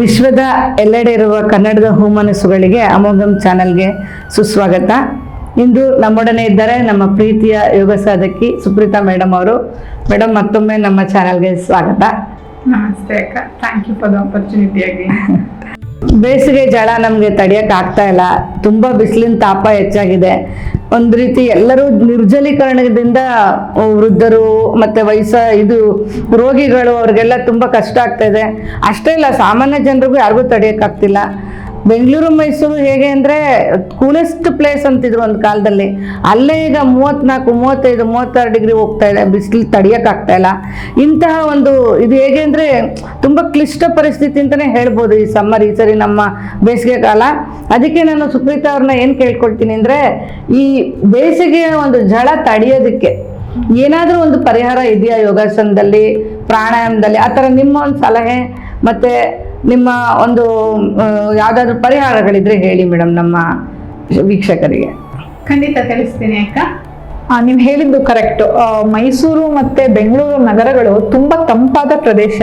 ವಿಶ್ವದ ಎಲ್ಲೆಡೆ ಇರುವ ಕನ್ನಡದ ಹೂಮನಸ್ಸುಗಳಿಗೆ ಅಮೋಘಂ ಚಾನೆಲ್ಗೆ ಸುಸ್ವಾಗತ. ಇಂದು ನಮ್ಮೊಡನೆ ಇದ್ದಾರೆ ನಮ್ಮ ಪ್ರೀತಿಯ ಯೋಗ ಸಾಧಕಿ ಸುಪ್ರೀತಾ ಮೇಡಮ್ ಅವರು. ಮೇಡಮ್ ಮತ್ತೊಮ್ಮೆ ನಮ್ಮ ಚಾನಲ್ಗೆ ಸ್ವಾಗತ. ನಮಸ್ತೆ ಅಕ್ಕ. Thank you for the opportunity ಬೇಸಿಗೆ ಜಳ ನಮಗೆ ತಡೆಯಕ್ಕೆ ಆಗ್ತಾ ಇಲ್ಲ. ತುಂಬ ಬಿಸಿಲಿನ ತಾಪ ಹೆಚ್ಚಾಗಿದೆ. ಒಂದು ರೀತಿ ಎಲ್ಲರೂ ನಿರ್ಜಲೀಕರಣದಿಂದ ವೃದ್ಧರು ಮತ್ತೆ ವಯಸ್ಸ ಇದು ರೋಗಿಗಳು ಅವ್ರಿಗೆಲ್ಲ ತುಂಬಾ ಕಷ್ಟ ಆಗ್ತಾ ಇದೆ. ಅಷ್ಟೇ ಇಲ್ಲ, ಸಾಮಾನ್ಯ ಜನರಿಗೂ ಯಾರಿಗೂ ತಡೆಯೋಕ್ಕಾಗ್ತಿಲ್ಲ. ಬೆಂಗಳೂರು, ಮೈಸೂರು ಹೇಗೆ ಅಂದರೆ ಕೂಲೆಸ್ಟ್ ಪ್ಲೇಸ್ ಅಂತಿದ್ರು ಒಂದು ಕಾಲದಲ್ಲಿ. ಅಲ್ಲೇ ಈಗ ಮೂವತ್ತ್ನಾಲ್ಕು ಮೂವತ್ತೈದು, ಮೂವತ್ತಾರು ಡಿಗ್ರಿ ಹೋಗ್ತಾ ಇದೆ. ಬಿಸಿಲು ತಡಿಯೋಕ್ಕಾಗ್ತಾ ಇಲ್ಲ. ಇಂತಹ ಒಂದು ಇದು ಹೇಗೆ ಅಂದರೆ ತುಂಬ ಕ್ಲಿಷ್ಟ ಪರಿಸ್ಥಿತಿ ಅಂತಲೇ ಹೇಳ್ಬೋದು ಈ ಸಮ್ಮರ್ ಈ ಸರಿ ನಮ್ಮ ಬೇಸಿಗೆ ಕಾಲ. ಅದಕ್ಕೆ ನಾನು ಸುಪ್ರೀತಾ ಅವ್ರನ್ನ ಏನು ಕೇಳ್ಕೊಳ್ತೀನಿ ಅಂದರೆ ಈ ಬೇಸಿಗೆಯ ಒಂದು ಝಳ ತಡೆಯೋದಕ್ಕೆ ಏನಾದರೂ ಒಂದು ಪರಿಹಾರ ಇದೆಯಾ ಯೋಗಾಸನದಲ್ಲಿ, ಪ್ರಾಣಾಯಾಮದಲ್ಲಿ? ಆ ಥರ ನಿಮ್ಮ ಒಂದು ಸಲಹೆ ಮತ್ತು ನಿಮ್ಮ ಒಂದು ಯಾವುದಾದ್ರೂ ಪರಿಹಾರಗಳಿದ್ರೆ ಹೇಳಿ ಮೇಡಮ್ ನಮ್ಮ ವೀಕ್ಷಕರಿಗೆ. ಖಂಡಿತ ತಿಳಿಸ್ತೀನಿ ಅಕ್ಕ. ನೀವು ಹೇಳಿದ್ದು ಕರೆಕ್ಟ್ ಮೈಸೂರು ಮತ್ತೆ ಬೆಂಗಳೂರು ನಗರಗಳು ತುಂಬಾ ತಂಪಾದ ಪ್ರದೇಶ.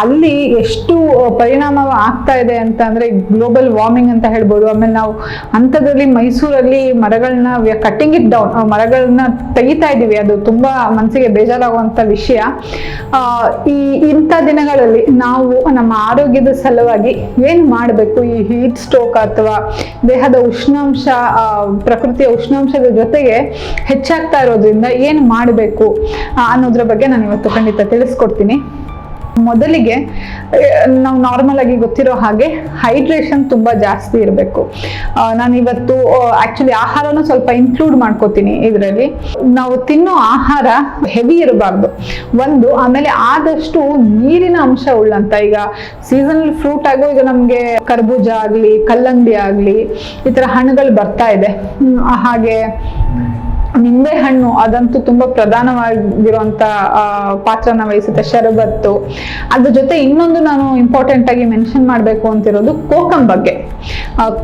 ಅಲ್ಲಿ ಎಷ್ಟು ಪರಿಣಾಮ ಆಗ್ತಾ ಇದೆ ಅಂತ ಅಂದ್ರೆ ಗ್ಲೋಬಲ್ ವಾರ್ಮಿಂಗ್ ಅಂತ ಹೇಳ್ಬೋದು. ಆಮೇಲೆ ನಾವು ಅಂಥದ್ರಲ್ಲಿ ಮೈಸೂರಲ್ಲಿ ಮರಗಳನ್ನ ಕಟ್ಟಿಂಗ್ ಇಟ್ ಡೌನ್ ಮರಗಳನ್ನ ತೆಗಿತಾ ಇದ್ದೀವಿ. ಅದು ತುಂಬಾ ಮನಸ್ಸಿಗೆ ಬೇಜಾರಾಗುವಂತ ವಿಷಯ. ಈ ಇಂಥ ದಿನಗಳಲ್ಲಿ ನಾವು ನಮ್ಮ ಆರೋಗ್ಯದ ಸಲುವಾಗಿ ಏನು ಮಾಡಬೇಕು? ಈ ಹೀಟ್ ಸ್ಟ್ರೋಕ್ ಅಥವಾ ದೇಹದ ಉಷ್ಣಾಂಶ ಪ್ರಕೃತಿಯ ಉಷ್ಣಾಂಶದ ಜೊತೆಗೆ ಹೆಚ್ಚಾಗ್ತಾ ಇರೋದ್ರಿಂದ ಏನು ಮಾಡಬೇಕು ಅನ್ನೋದ್ರ ಬಗ್ಗೆ ನಾನು ಇವತ್ತು ಖಂಡಿತ ತಿಳಿಸ್ಕೊಡ್ತೀನಿ. ಮೊದಲಿಗೆ ನಾವು ನಾರ್ಮಲ್ ಆಗಿ ಗೊತ್ತಿರೋ ಹಾಗೆ ಹೈಡ್ರೇಷನ್ ತುಂಬಾ ಜಾಸ್ತಿ ಇರಬೇಕು. ನಾನು ಇವತ್ತು ಆಕ್ಚುಲಿ ಆಹಾರನ ಸ್ವಲ್ಪ ಇನ್ಕ್ಲೂಡ್ ಮಾಡ್ಕೋತೀನಿ ಇದರಲ್ಲಿ. ನಾವು ತಿನ್ನೋ ಆಹಾರ ಹೆವಿ ಇರಬಾರ್ದು. ಒಂದು, ಆಮೇಲೆ ಆದಷ್ಟು ನೀರಿನ ಅಂಶ ಉಳ್ಳಂತ, ಈಗ ಸೀಸನಲ್ ಫ್ರೂಟ್ ಆಗೋ ಈಗ ನಮಗೆ ಕರ್ಬೂಜ ಆಗಲಿ, ಕಲ್ಲಂಗಡಿ ಆಗಲಿ, ಈ ಥರ ಹಣ್ಣುಗಳು ಬರ್ತಾ ಇದೆ. ಹಾಗೆ ನಿಂಬೆ ಹಣ್ಣು ಅದಂತೂ ತುಂಬಾ ಪ್ರಧಾನವಾಗಿರುವಂತ ಪಾತ್ರನ ವಹಿಸುತ್ತೆ, ಶರಬತ್ತು. ಅದ್ರ ಜೊತೆ ಇನ್ನೊಂದು ನಾನು ಇಂಪಾರ್ಟೆಂಟ್ ಆಗಿ ಮೆನ್ಷನ್ ಮಾಡಬೇಕು ಅಂತಿರೋದು ಕೋಕಂ ಬಗ್ಗೆ.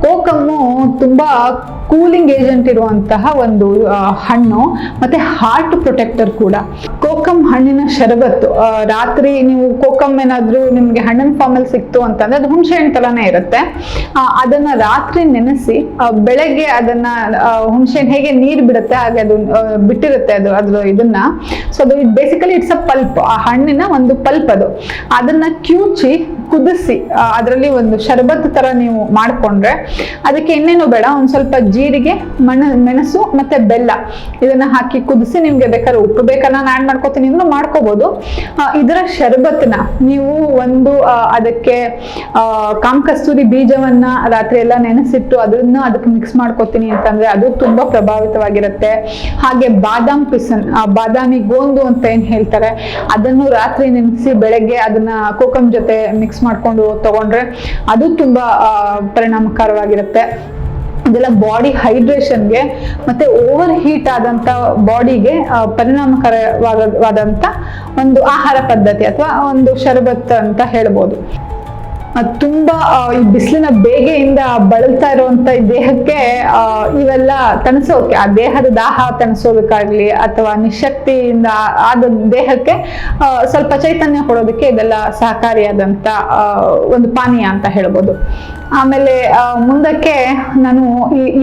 ಕೋಕಮ್ಮು ತುಂಬಾ ಕೂಲಿಂಗ್ ಏಜೆಂಟ್ ಇರುವಂತಹ ಒಂದು ಹಣ್ಣು, ಮತ್ತೆ ಹಾರ್ಟ್ ಪ್ರೊಟೆಕ್ಟರ್ ಕೂಡ. ಕೋಕಮ್ ಹಣ್ಣಿನ ಶರಬತ್ತು ರಾತ್ರಿ ನೀವು ಕೋಕಮ್ ಏನಾದ್ರೂ ನಿಮ್ಗೆ ಹಣ್ಣಿನ ಫಾರ್ಮಲ್ಲಿ ಸಿಕ್ತು ಅಂತಂದ್ರೆ ಅದು ಹುಣಸೆ ಹಣ್ಣು ಥರನೇ ಇರುತ್ತೆ. ಅದನ್ನ ರಾತ್ರಿ ನೆನೆಸಿ ಬೆಳಗ್ಗೆ ಅದನ್ನ ಹುಣಸೆ ಹೇಗೆ ನೀರು ಬಿಡುತ್ತೆ, ಹಾಗೆ ಅದು ಬಿಟ್ಟಿರುತ್ತೆ ಅದು, ಅದ್ರ ಇದನ್ನ. ಸೊ ಅದು ಬೇಸಿಕಲಿ ಇಟ್ಸ್ ಅ ಪಲ್ಪ್ ಆ ಹಣ್ಣಿನ ಒಂದು ಪಲ್ಪ್ ಅದು. ಅದನ್ನ ಕ್ಯೂಚಿ ಕುದಿಸಿ ಅದರಲ್ಲಿ ಒಂದು ಶರಬತ್ ತರ ನೀವು ಮಾಡ್ಕೊಂಡ್ರೆ ಅದಕ್ಕೆ ಎಣ್ಣೆನೂ ಬೇಡ, ಒಂದ್ ಸ್ವಲ್ಪ ಜೀರಿಗೆ, ಮಣ, ಮೆಣಸು ಮತ್ತೆ ಬೆಲ್ಲ ಇದನ್ನ ಹಾಕಿ ಕುದಿಸಿ ನಿಮ್ಗೆ ಬೇಕಾದ್ರೆ ಉಪ್ಪು ಬೇಕಾದ್ರೆ ನಾನು ಆ್ಯಡ್ ಮಾಡ್ಕೋತೀನಿ ಅಂದ್ರೆ ಮಾಡ್ಕೋಬಹುದು ಇದರ ಶರಬತ್ನ ನೀವು ಒಂದು ಅದಕ್ಕೆ ಕಾಮ್ ಕಸ್ತೂರಿ ಬೀಜವನ್ನ ರಾತ್ರಿ ಎಲ್ಲ ನೆನೆಸಿಟ್ಟು ಅದನ್ನ ಅದಕ್ಕೆ ಮಿಕ್ಸ್ ಮಾಡ್ಕೋತೀನಿ ಅಂತಂದ್ರೆ ಅದು ತುಂಬಾ ಪ್ರಭಾವಿತವಾಗಿರುತ್ತೆ. ಹಾಗೆ ಬಾದಾಮ್ ಪಿಸನ್ ಬಾದಾಮಿ ಗೋಂದು ಅಂತ ಏನ್ ಹೇಳ್ತಾರೆ, ಅದನ್ನು ರಾತ್ರಿ ನೆನೆಸಿ ಬೆಳಗ್ಗೆ ಅದನ್ನ ಕೋಕಂ ಜೊತೆ ಮಿಕ್ಸ್ ಮಾಡ್ಕೊಂಡು ತಗೊಂಡ್ರೆ ಅದು ತುಂಬಾ ಪರಿಣಾಮಕಾರವಾಗಿರುತ್ತೆ ಇದೆಲ್ಲ ಬಾಡಿ ಹೈಡ್ರೇಷನ್ಗೆ ಮತ್ತೆ ಓವರ್ ಹೀಟ್ ಆದಂತ ಬಾಡಿಗೆ ಪರಿಣಾಮಕಾರವಾದಂತ ಒಂದು ಆಹಾರ ಪದ್ಧತಿ ಅಥವಾ ಒಂದು ಶರಬತ್ ಅಂತ ಹೇಳ್ಬೋದು. ತುಂಬಾ ಈ ಬಿಸಿಲಿನ ಬೇಗೆಯಿಂದ ಬಳಲ್ತಾ ಇರುವಂತ ದೇಹಕ್ಕೆ ಇವೆಲ್ಲ ತಣಿಸೋಕೆ, ಆ ದೇಹದ ದಾಹ ತಣಿಸೋದಕ್ಕಾಗ್ಲಿ ಅಥವಾ ನಿಶಕ್ತಿಯಿಂದ ಆದ ದೇಹಕ್ಕೆ ಸ್ವಲ್ಪ ಚೈತನ್ಯ ಕೊಡೋದಕ್ಕೆ ಇದೆಲ್ಲ ಸಹಕಾರಿಯಾದಂತ ಒಂದು ಪಾನೀಯ ಅಂತ ಹೇಳ್ಬೋದು. ಆಮೇಲೆ ಮುಂದಕ್ಕೆ ನಾನು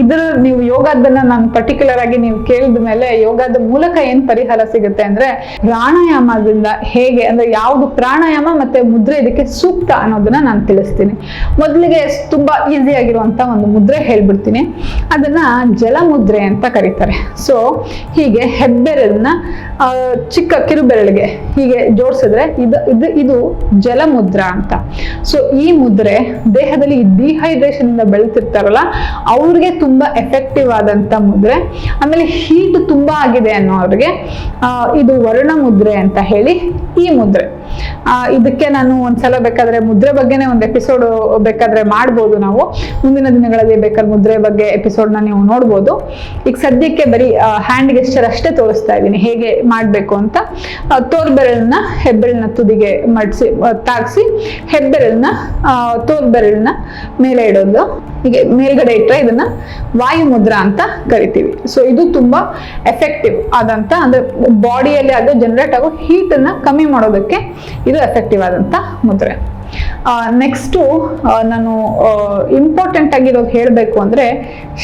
ಇದ್ರ ನೀವು ಯೋಗದನ್ನ ನಾನು ಪರ್ಟಿಕ್ಯುಲರ್ ಆಗಿ ನೀವು ಕೇಳಿದ ಮೇಲೆ ಯೋಗದ ಮೂಲಕ ಏನ್ ಪರಿಹಾರ ಸಿಗುತ್ತೆ ಅಂದ್ರೆ ಪ್ರಾಣಾಯಾಮದಿಂದ ಹೇಗೆ, ಅಂದ್ರೆ ಯಾವುದು ಪ್ರಾಣಾಯಾಮ ಮತ್ತೆ ಮುದ್ರೆ ಇದಕ್ಕೆ ಸೂಕ್ತ ಅನ್ನೋದನ್ನ ನಾನು ತಿಳಿಸ್ತೀನಿ. ಮೊದಲಿಗೆ ತುಂಬಾ ಈಸಿ ಆಗಿರುವಂಥ ಒಂದು ಮುದ್ರೆ ಹೇಳ್ಬಿಡ್ತೀನಿ. ಅದನ್ನ ಜಲಮುದ್ರೆ ಅಂತ ಕರೀತಾರೆ. ಸೊ ಹೀಗೆ ಹೆಬ್ಬೆರಳನ್ನ ಚಿಕ್ಕ ಕಿರುಬೆರಳಿಗೆ ಹೀಗೆ ಜೋಡಿಸಿದ್ರೆ ಇದು ಇದು ಇದು ಜಲಮುದ್ರ ಅಂತ. ಸೊ ಈ ಮುದ್ರೆ ದೇಹದಲ್ಲಿ ಡಿಹೈಡ್ರೇಷನ್ ಇಂದ ಬೆಳೀತಿರ್ತಾರಲ್ಲ, ಅವ್ರಿಗೆ ತುಂಬಾ ಎಫೆಕ್ಟಿವ್ ಆದಂತ ಮುದ್ರೆ. ಆಮೇಲೆ ಹೀಟ್ ತುಂಬಾ ಆಗಿದೆ ಅನ್ನೋ ಅವ್ರಿಗೆ ಇದು ವರ್ಣ ಮುದ್ರೆ ಅಂತ ಹೇಳಿ ಈ ಮುದ್ರೆ. ಇದಕ್ಕೆ ನಾನು ಒಂದ್ಸಲ ಬೇಕಾದ್ರೆ ಮುದ್ರೆ ಬಗ್ಗೆನೇ ಒಂದು ಎಪಿಸೋಡ್ ಬೇಕಾದ್ರೆ ಮಾಡ್ಬೋದು ನಾವು. ಮುಂದಿನ ದಿನಗಳಲ್ಲಿ ಬೇಕಾದ್ರೆ ಮುದ್ರೆ ಬಗ್ಗೆ ಎಪಿಸೋಡ್ನ ನೀವು ನೋಡ್ಬೋದು. ಈಗ ಸದ್ಯಕ್ಕೆ ಬರೀ ಹ್ಯಾಂಡ್ ಗೆಸ್ಚರ್ ಅಷ್ಟೇ ತೋರಿಸ್ತಾ ಇದ್ದೀನಿ. ಹೇಗೆ ಮಾಡಬೇಕು ಅಂತ. ತೋರ್ಬೆರಳನ್ನ ಹೆಬ್ಬೆರಳಿನ ತುದಿಗೆ ಮಡಿಸಿ ತಾಗಿಸಿ, ಹೆಬ್ಬೆರಳನ್ನ ತೋರ್ಬೆರಳನ್ನ ಮೇಲೆ ಇಡೋದು. ಹೀಗೆ ಮೇಲ್ಗಡೆ ಇಟ್ಟರೆ ಇದನ್ನ ವಾಯು ಮುದ್ರ ಅಂತ ಕರಿತೀವಿ. ಸೊ ಇದು ತುಂಬಾ ಎಫೆಕ್ಟಿವ್ ಆದಂತ ಅಂದ್ರೆ ಬಾಡಿಯಲ್ಲಿ ಅದು ಜನರೇಟ್ ಆಗೋ ಹೀಟ್ ಅನ್ನ ಕಮ್ಮಿ ಮಾಡೋದಕ್ಕೆ ಇದು ಎಫೆಕ್ಟಿವ್ ಆದಂತ ಮುದ್ರೆ. ನೆಕ್ಸ್ಟು ನಾನು ಇಂಪಾರ್ಟೆಂಟ್ ಆಗಿರೋದು ಹೇಳಬೇಕು ಅಂದರೆ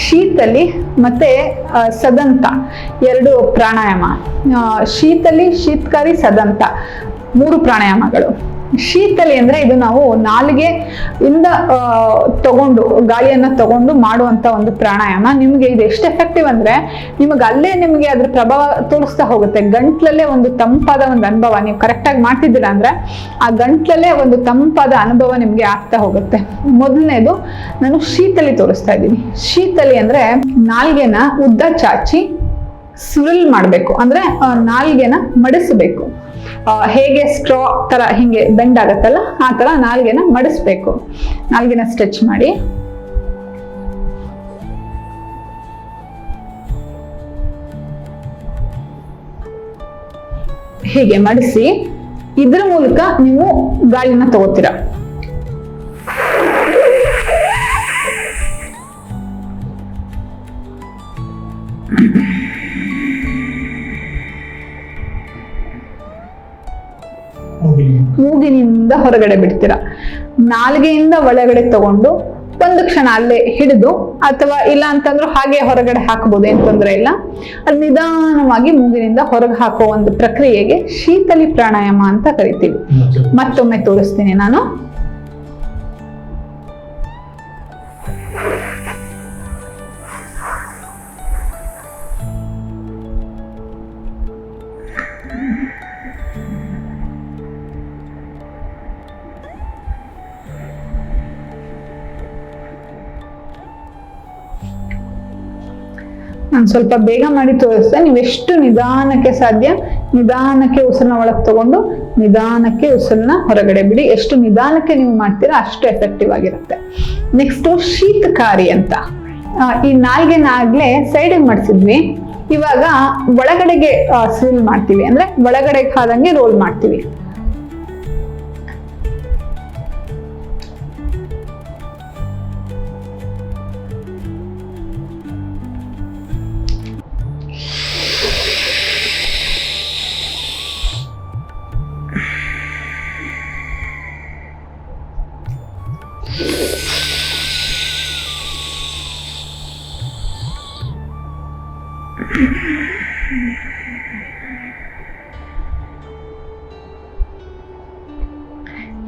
ಶೀತಲಿ ಮತ್ತು ಸದಂತ ಎರಡು ಪ್ರಾಣಾಯಾಮ. ಶೀತಲಿ, ಶೀತಕಾರಿ, ಸದಂತ ಮೂರು ಪ್ರಾಣಾಯಾಮಗಳು. ಶೀತಲಿ ಅಂದರೆ ಇದು ನಾವು ನಾಲಿಗೆ ಇಂದ ತಗೊಂಡು, ಗಾಳಿಯನ್ನು ತಗೊಂಡು ಮಾಡುವಂಥ ಒಂದು ಪ್ರಾಣಾಯಾಮ. ನಿಮಗೆ ಇದು ಎಷ್ಟು ಎಫೆಕ್ಟಿವ್ ಅಂದ್ರೆ ನಿಮಗೆ ಅಲ್ಲೇ ನಿಮಗೆ ಅದ್ರ ಪ್ರಭಾವ ತೋರಿಸ್ತಾ ಹೋಗುತ್ತೆ. ಗಂಟ್ಲಲ್ಲೇ ಒಂದು ತಂಪಾದ ಒಂದು ಅನುಭವ. ನೀವು ಕರೆಕ್ಟಾಗಿ ಮಾಡ್ತಿದ್ದೀರ ಅಂದರೆ ಆ ಗಂಟ್ಲಲ್ಲೇ ಒಂದು ತಂಪಾದ ಅನುಭವ ನಿಮಗೆ ಆಗ್ತಾ ಹೋಗುತ್ತೆ. ಮೊದಲನೇದು ನಾನು ಶೀತಲಿ ತೋರಿಸ್ತಾ ಇದ್ದೀನಿ. ಶೀತಲಿ ಅಂದರೆ ನಾಲ್ಗೆನ ಉದ್ದ ಚಾಚಿ ಸುರಲ್ ಮಾಡಬೇಕು. ಅಂದ್ರೆ ನಾಲ್ಗೆನ ಮಡಿಸಬೇಕು. ಹೇಗೆ ಸ್ಟ್ರಾ ತರ ಹಿಂಗೆ ಬೆಂಡ್ ಆಗುತ್ತಲ್ಲ, ಆ ತರ ನಾಲ್ಗೆನ ಮಡಿಸ್ಬೇಕು. ನಾಲ್ಗೆನ ಸ್ಟ್ರೆಚ್ ಮಾಡಿ. ಹೀಗೆ ಮಡಿಸಿ, ಇದ್ರ ಮೂಲಕ ನೀವು ಗಾಳಿನ ತಗೋತೀರಾ. ಮೂಗಿನಿಂದ ಹೊರಗಡೆ ಬಿಡ್ತೀರಾ? ನಾಲ್ಗೆಯಿಂದ ಒಳಗಡೆ ತಗೊಂಡು ಒಂದು ಕ್ಷಣ ಅಲ್ಲೇ ಹಿಡಿದು ಅಥವಾ ಇಲ್ಲ ಅಂತಂದ್ರೂ ಹಾಗೆ ಹೊರಗಡೆ ಹಾಕಬಹುದು ಏನ್ ತೊಂದರೆ ಇಲ್ಲ. ಅಲ್ಲಿ ನಿಧಾನವಾಗಿ ಮೂಗಿನಿಂದ ಹೊರಗೆ ಹಾಕೋ ಒಂದು ಪ್ರಕ್ರಿಯೆಗೆ ಶೀತಲಿ ಪ್ರಾಣಾಯಾಮ ಅಂತ ಕರಿತೀವಿ. ಮತ್ತೊಮ್ಮೆ ತೋರಿಸ್ತೀನಿ ನಾನು. ನಾನು ಸ್ವಲ್ಪ ಬೇಗ ಮಾಡಿ ತೋರಿಸ್ದೆ. ನೀವೆಷ್ಟು ನಿಧಾನಕ್ಕೆ ಸಾಧ್ಯ? ನಿಧಾನಕ್ಕೆ ಉಸಿರನ್ನ ಒಳಗೆ ತಗೊಂಡು ನಿಧಾನಕ್ಕೆ ಉಸಿರನ್ನ ಹೊರಗಡೆ ಬಿಡಿ. ಎಷ್ಟು ನಿಧಾನಕ್ಕೆ ನೀವು ಮಾಡ್ತೀರಾ ಅಷ್ಟು ಎಫೆಕ್ಟಿವ್ ಆಗಿರುತ್ತೆ. ನೆಕ್ಸ್ಟು ಶೀತಕಾರಿ ಅಂತ. ಈ ನಾಲ್ಗೆನ ಆಗ್ಲೇ ಸೈಡಿಗೆ ಮಾಡಿಸಿದ್ವಿ. ಇವಾಗ ಒಳಗಡೆಗೆ ಸೀಲ್ ಮಾಡ್ತೀವಿ. ಅಂದ್ರೆ ಒಳಗಡೆ ಕಾದಂಗೆ ರೋಲ್ ಮಾಡ್ತೀವಿ.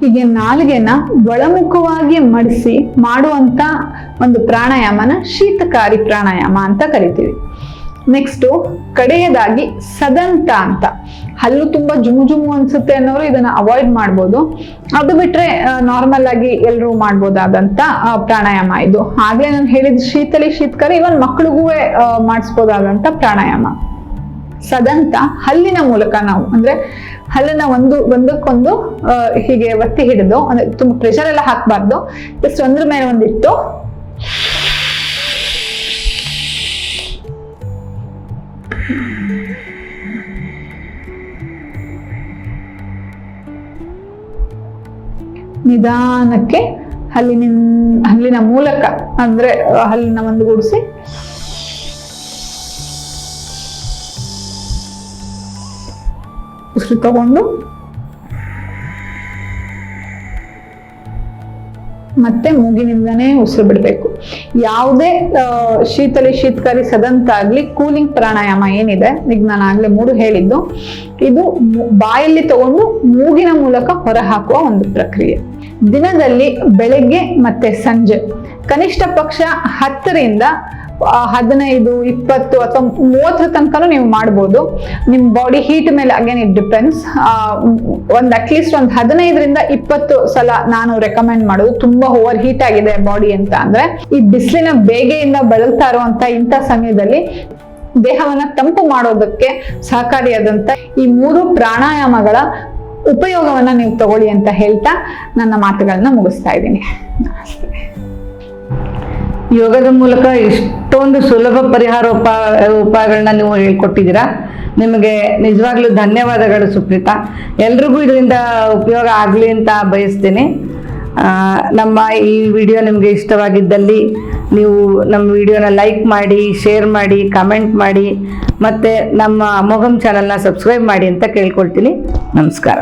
ಹೀಗೆ ನಾಲ್ಗೆನ ಒಳಮುಖವಾಗಿ ಮಡಿಸಿ ಮಾಡುವಂತ ಒಂದು ಪ್ರಾಣಾಯಾಮನ ಶೀತಕಾರಿ ಪ್ರಾಣಾಯಾಮ ಅಂತ ಕರಿತೀವಿ. ನೆಕ್ಸ್ಟು ಕಡೆಯದಾಗಿ ಸದಂತ ಅಂತ. ಹಲ್ಲು ತುಂಬಾ ಜುಮು ಜುಮು ಅನ್ಸುತ್ತೆ ಅನ್ನೋರು ಇದನ್ನ ಅವಾಯ್ಡ್ ಮಾಡ್ಬೋದು. ಅದು ಬಿಟ್ರೆ ನಾರ್ಮಲ್ ಆಗಿ ಎಲ್ಲರೂ ಮಾಡ್ಬೋದಾದಂತ ಪ್ರಾಣಾಯಾಮ ಇದು. ಆಗ್ಲೇ ನಾನು ಹೇಳಿದ ಶೀತಲಿ ಶೀತಕಾರಿ ಇವನ್ ಮಕ್ಳಿಗೂ ಮಾಡಿಸ್ಬೋದಾದಂತ ಪ್ರಾಣಾಯಾಮ. ಸದಂತ ಹಲ್ಲಿನ ಮೂಲಕ ನಾವು, ಅಂದ್ರೆ ಹಲ್ಲನ್ನ ಒಂದು, ಒಂದಕ್ಕೊಂದು ಹೀಗೆ ಒತ್ತಿ ಹಿಡಿದು, ಅಂದ್ರೆ ತುಂಬಾ ಪ್ರೆಷರ್ ಎಲ್ಲ ಹಾಕಬಾರ್ದು. ಜಸ್ಟ್ ಒಂದ್ರ ಮೇಲೆ ಒಂದಿಟ್ಟು ನಿಧಾನಕ್ಕೆ ಹಲ್ಲಿನ ಹಲ್ಲಿನ ಮೂಲಕ ಅಂದ್ರೆ ಹಲ್ಲಿನ ಒಂದು ಒಂದುಗೂಡಿಸಿ ಉಸಿರು ತಗೊಂಡು. ಮತ್ತೆ ಮೂಗಿನಿಂದನೇ ಉಸಿರು ಬಿಡಬೇಕು. ಯಾವುದೇ ಶೀತಲಿ ಶೀತಕಾರಿ ಸದಂತ ಆಗ್ಲಿ ಕೂಲಿಂಗ್ ಪ್ರಾಣಾಯಾಮ ಏನಿದೆ ಈಗ ನಾನು ಆಗ್ಲೇ ಮೂರು ಹೇಳಿದ್ದು, ಇದು ಬಾಯಲ್ಲಿ ತಗೊಂಡು ಮೂಗಿನ ಮೂಲಕ ಹೊರ ಹಾಕುವ ಒಂದು ಪ್ರಕ್ರಿಯೆ. ದಿನದಲ್ಲಿ ಬೆಳಗ್ಗೆ ಮತ್ತೆ ಸಂಜೆ, ಕನಿಷ್ಠ ಪಕ್ಷ ಹತ್ತರಿಂದ ಹದಿನೈದು, ಇಪ್ಪತ್ತು ಅಥವಾ ಮೂವತ್ತರ ತನಕನೂ ನೀವು ಮಾಡ್ಬೋದು. ನಿಮ್ಮ ಬಾಡಿ ಹೀಟ್ ಮೇಲೆ ಅಗೇನ್ ಇಟ್ ಡಿಪೆಂಡ್ಸ್ ಒಂದು ಅಟ್ಲೀಸ್ಟ್ ಒಂದು ಹದಿನೈದರಿಂದ ಇಪ್ಪತ್ತು ಸಲ ನಾನು ರೆಕಮೆಂಡ್ ಮಾಡೋದು ತುಂಬಾ ಓವರ್ ಹೀಟ್ ಆಗಿದೆ ಬಾಡಿ ಅಂತ ಅಂದ್ರೆ. ಈ ಬಿಸಿಲಿನ ಬೇಗೆಯಿಂದ ಬಳಲ್ತಾ ಇರುವಂತ ಇಂಥ ಸಮಯದಲ್ಲಿ ದೇಹವನ್ನ ತಂಪು ಮಾಡೋದಕ್ಕೆ ಸಹಕಾರಿಯಾದಂಥ ಈ ಮೂರು ಪ್ರಾಣಾಯಾಮಗಳ ಉಪಯೋಗವನ್ನ ನೀವು ತಗೊಳ್ಳಿ ಅಂತ ಹೇಳ್ತಾ ನನ್ನ ಮಾತುಗಳನ್ನ ಮುಗಿಸ್ತಾ ಇದ್ದೀನಿ. ನಮಸ್ತೆ. ಯೋಗದ ಮೂಲಕ ಇಷ್ಟೊಂದು ಸುಲಭ ಪರಿಹಾರ ಉಪ, ಉಪಾಯಗಳನ್ನ ನೀವು ಹೇಳ್ಕೊಟ್ಟಿದ್ದೀರಾ. ನಿಮಗೆ ನಿಜವಾಗ್ಲೂ ಧನ್ಯವಾದಗಳು ಸುಪ್ರೀತಾ. ಎಲ್ರಿಗೂ ಇದರಿಂದ ಉಪಯೋಗ ಆಗಲಿ ಅಂತ ಬಯಸ್ತೀನಿ. ನಮ್ಮ ಈ ವಿಡಿಯೋ ನಿಮಗೆ ಇಷ್ಟವಾಗಿದ್ದಲ್ಲಿ ನೀವು ನಮ್ಮ ವಿಡಿಯೋನ ಲೈಕ್ ಮಾಡಿ, ಶೇರ್ ಮಾಡಿ, ಕಮೆಂಟ್ ಮಾಡಿ, ಮತ್ತು ನಮ್ಮ ಅಮೋಘಂ ಚಾನಲ್ನ ಸಬ್ಸ್ಕ್ರೈಬ್ ಮಾಡಿ ಅಂತ ಕೇಳ್ಕೊಳ್ತೀನಿ. ನಮಸ್ಕಾರ.